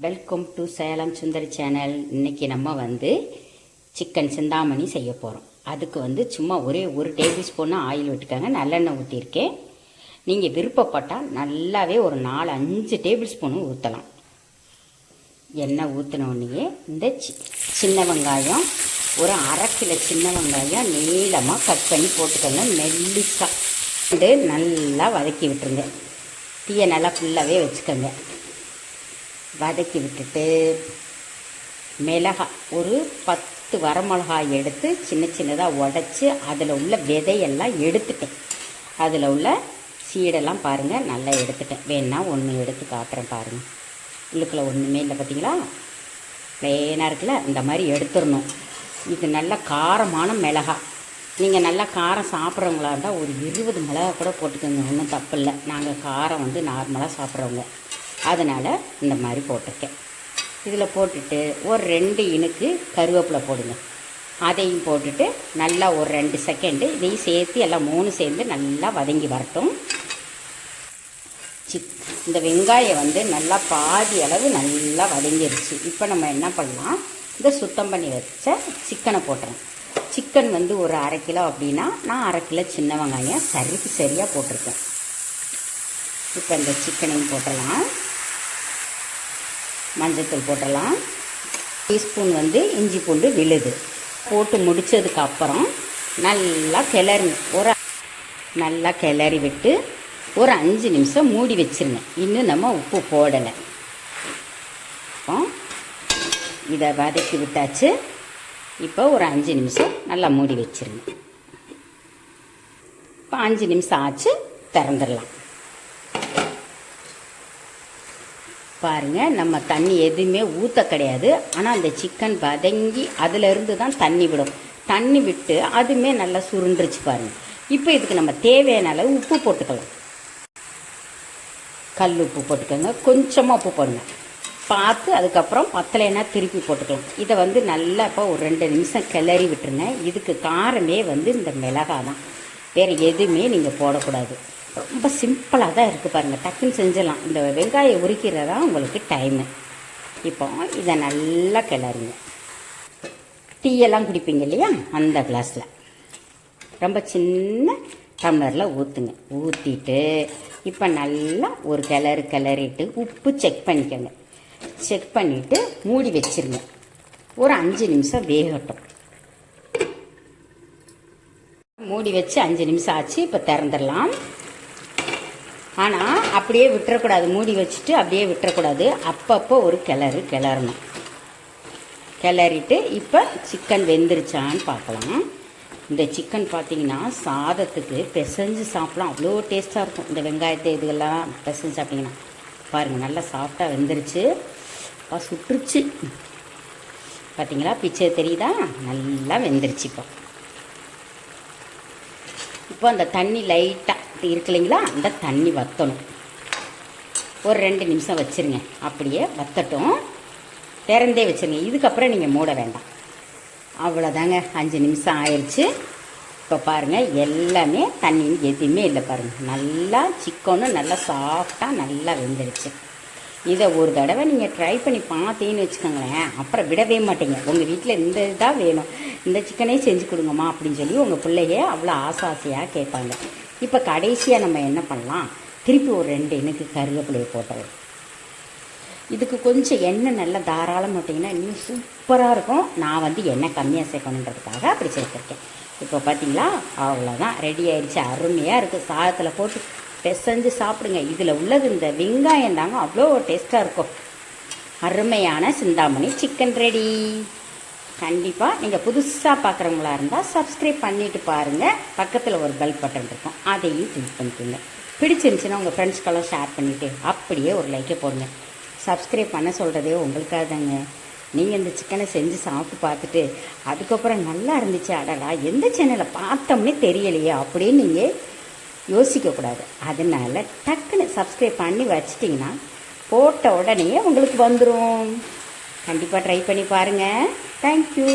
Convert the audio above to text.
Welcome to Salem Sundari channel இன்னைக்கு நம்ம வந்து சிக்கன் சிந்தாமணி செய்ய போகிறோம் அதுக்கு வந்து சும்மா ஒரே ஒரு டேபிள் ஸ்பூனாக ஆயில் விட்டுக்காங்க. நல்லெண்ணெய் ஊற்றிருக்கேன் நீங்கள் விருப்பப்பட்டால் நல்லாவே ஒரு நாலு அஞ்சு டேபிள் ஸ்பூனும் ஊற்றலாம் எண்ணெய் ஊற்றினோடனேயே இந்த சி- சின்ன வெங்காயம் ஒரு அரை கிலோ சின்ன வெங்காயம் நீளமாக கட் பண்ணி போட்டுக்கலாம் நெல்லிக்காய் இது நல்லா வதக்கி விட்டுருங்க. தீயை நல்லா ஃபுல்லாகவே வச்சுக்கோங்க. வதக்கி விட்டுட்டு மிளகாய் ஒரு பத்து வரமிளகாய் எடுத்து சின்ன சின்னதாக உடச்சி அதில் உள்ள விதையெல்லாம் எடுத்துட்டேன். அதில் உள்ள சீடெல்லாம் பாருங்கள் நல்லா எடுத்துட்டேன். வேணா ஒன்று எடுத்து காட்டுறேன் பாருங்கள் உள்ளுக்குள்ள ஒன்றுமே இல்லை பார்த்தீங்களா ப்ளேனாக இருக்குல்ல? இந்த மாதிரி எடுத்துடணும். இது நல்ல காரமான மிளகா. நீங்கள் நல்லா காரம் சாப்பிட்றவங்களா இருந்தால் ஒரு இருபது மிளகா கூட போட்டுக்கோங்க. ஒன்றும் தப்பு இல்லை. நாங்கள் காரம் வந்து நார்மலாக சாப்பிட்றவங்க. அதனால் இந்த மாதிரி போட்டிருக்கேன். இதில் போட்டுட்டு ஒரு ரெண்டு இனுக்கு கருவேப்பிலை போடுங்க. அதையும் போட்டுட்டு நல்லா ஒரு ரெண்டு செகண்டு இதையும் சேர்த்து எல்லாம் மூணு சேர்ந்து நல்லா வதங்கி வரட்டும். சிக் இந்த வெங்காயம் வந்து நல்லா பாதி அளவு நல்லா வதங்கிருச்சு இப்போ நம்ம என்ன பண்ணலாம்? இந்த சுத்தம் பண்ணி வச்ச சிக்கனை போட்டுறேன் சிக்கன் வந்து ஒரு அரை கிலோ அப்படின்னா நான் அரை கிலோ சின்ன வெங்காயம் சரிக்கு சரியாக போட்டிருக்கேன். இப்போ இந்த சிக்கனையும் போட்டலாம். மஞ்சத்தூள் போட்டலாம். டீஸ்பூன் வந்து இஞ்சி பூண்டு விழுது. போட்டு முடிச்சதுக்கு அப்புறம் நல்லா கிளறி ஒரு நல்லா கிளறி விட்டு ஒரு அஞ்சு நிமிஷம் மூடி வச்சுருங்க. இன்னும் நம்ம உப்பு போடலை. இப்போ இதை வதக்கி விட்டாச்சு. இப்போ ஒரு அஞ்சு நிமிஷம் நல்லா மூடி வச்சிருங்க. இப்போ அஞ்சு நிமிஷம் ஆச்சு திறந்துடலாம். பாருங்கள் நம்ம தண்ணி எதுவுமே ஊற்ற கிடையாது. ஆனால் அந்த சிக்கன் வதங்கி அதிலிருந்து தான் தண்ணி விடும். தண்ணி விட்டு அதுவுமே நல்லா சுருண்டுருச்சு பாருங்க. இப்போ இதுக்கு நம்ம தேவையான அளவு உப்பு போட்டுக்கலாம். கல் உப்பு போட்டுக்கோங்க. கொஞ்சமாக உப்பு போடுங்க. பார்த்து அதுக்கப்புறம் பத்தலைன்னா திருப்பி போட்டுக்கலாம். இதை வந்து நல்லா இப்போ ஒரு ரெண்டு நிமிஷம் கிளறி விட்டுருங்க. இதுக்கு காரமே வந்து இந்த மிளகாய் தான் வேறு எதுவுமே நீங்கள் போடக்கூடாது. ரொம்ப சிம்பிளாக தான் இருக்குது பாருங்கள் டக்குன்னு செஞ்சிடலாம். இந்த வெங்காயம் உரிக்கிறதா உங்களுக்கு டைமு. இப்போ இதை நல்லா கிளறுங்க. டீயெல்லாம் குடிப்பீங்க இல்லையா? அந்த கிளாஸில். ரொம்ப சின்ன டம்ளரில் ஊற்றுங்க ஊற்றிட்டு இப்போ நல்லா ஒரு கிளறு கிளறிட்டு உப்பு செக் பண்ணிக்கோங்க. செக் பண்ணிவிட்டு மூடி வச்சிருங்க. ஒரு அஞ்சு நிமிஷம் வேகட்டும். மூடி வச்சு அஞ்சு நிமிஷம் ஆச்சு இப்போ திறந்துடலாம். ஆனால் அப்படியே விட்டுறக்கூடாது. மூடி வச்சுட்டு அப்படியே விட்டுறக்கூடாது. அப்பப்போ ஒரு கிளறு கிளறணும். கிளறிட்டு இப்போ சிக்கன் வெந்துருச்சான்னு பார்க்கலாம். இந்த சிக்கன் பார்த்தீங்கன்னா சாதத்துக்கு பிசைஞ்சு சாப்பிடலாம். அவ்வளோ டேஸ்ட்டாக இருக்கும். இந்த வெங்காயத்தை இதுகெல்லாம் பிசைஞ்சு சாப்பிட்டிங்கன்னா. பாருங்கள் நல்லா சாஃப்டாக வெந்துருச்சு. இப்போ சுட்டுருச்சு பார்த்தீங்களா பிச்சை தெரியுதா? நல்லா வெந்துருச்சு இப்போ. இப்போ அந்த தண்ணி லைட்டாக இருக்கு இல்லைங்களா? அந்த தண்ணி வற்றணும் ஒரு ரெண்டு நிமிஷம் வச்சுருங்க. அப்படியே வத்தட்டும். திறந்தே வச்சுருங்க. இதுக்கப்புறம் நீங்கள் மூட வேண்டாம். அவ்வளோதாங்க அஞ்சு நிமிஷம் ஆயிடுச்சு இப்போ பாருங்கள் எல்லாமே தண்ணி எதுவுமே இல்லை பாருங்கள் நல்லா சிக்கனும் நல்லா சாஃப்டாக நல்லா வெந்துடுச்சு இதை ஒரு தடவை நீங்கள் ட்ரை பண்ணி பார்த்தீங்கன்னு வச்சுக்கோங்களேன் அப்புறம் விடவே மாட்டீங்க. உங்கள் வீட்டில் இந்த இதாக வேணும். இந்த சிக்கனே செஞ்சு கொடுங்கம்மா அப்படின்னு சொல்லி உங்கள் பிள்ளைய அவ்வளோ ஆசை ஆசையாக கேட்பாங்க. இப்போ கடைசியாக நம்ம என்ன பண்ணலாம்? திருப்பி ஒரு ரெண்டு எனக்கு கருவேப்பிலையை போட்டுறோம் இதுக்கு கொஞ்சம் எண்ணெய் நல்லா தாராளம் விட்டிங்கன்னா இன்னும் சூப்பராக இருக்கும். நான் வந்து எண்ணெய் கம்மியாக சேர்க்கணுன்றதுக்காக அப்படி சேர்த்துருக்கேன். இப்போ பார்த்தீங்களா அவ்வளோதான் ரெடி ஆகிடுச்சு அருமையாக இருக்குது சாதத்தில் போட்டு பிசைஞ்சு சாப்பிடுங்க. இதில் உள்ளது இந்த வெங்காயம் தாங்க அவ்வளோ டேஸ்ட்டாக இருக்கும். அருமையான சிந்தாமணி சிக்கன் ரெடி. கண்டிப்பாக நீங்கள் புதுசாக பார்க்குறவங்களா இருந்தால் சப்ஸ்கிரைப் பண்ணிவிட்டு பாருங்கள் பக்கத்தில் ஒரு பெல் பட்டன் இருக்கும். அதையும் கிளிக் பண்ணிக்கோங்க. பிடிச்சிருந்துச்சுன்னா உங்கள் ஃப்ரெண்ட்ஸ்க்கெல்லாம் ஷேர் பண்ணிவிட்டு அப்படியே ஒரு லைக்கை போடுங்க. சப்ஸ்கிரைப் பண்ண சொல்கிறதே உங்களுக்காக தாங்க நீங்கள் இந்த சிக்கனை செஞ்சு சாப்பிட்டு பார்த்துட்டு அதுக்கப்புறம் நல்லா இருந்துச்சு அடடா எந்த சேனலை பார்த்தோம்னே தெரியலையே அப்படின்னு நீங்கள் யோசிக்கக்கூடாது அதனால டக்குன்னு சப்ஸ்கிரைப் பண்ணி வச்சிட்டிங்கன்னா போட்ட உடனே உங்களுக்கு வந்துடும் கண்டிப்பாக ட்ரை பண்ணி பாருங்கள் தேங்க்யூ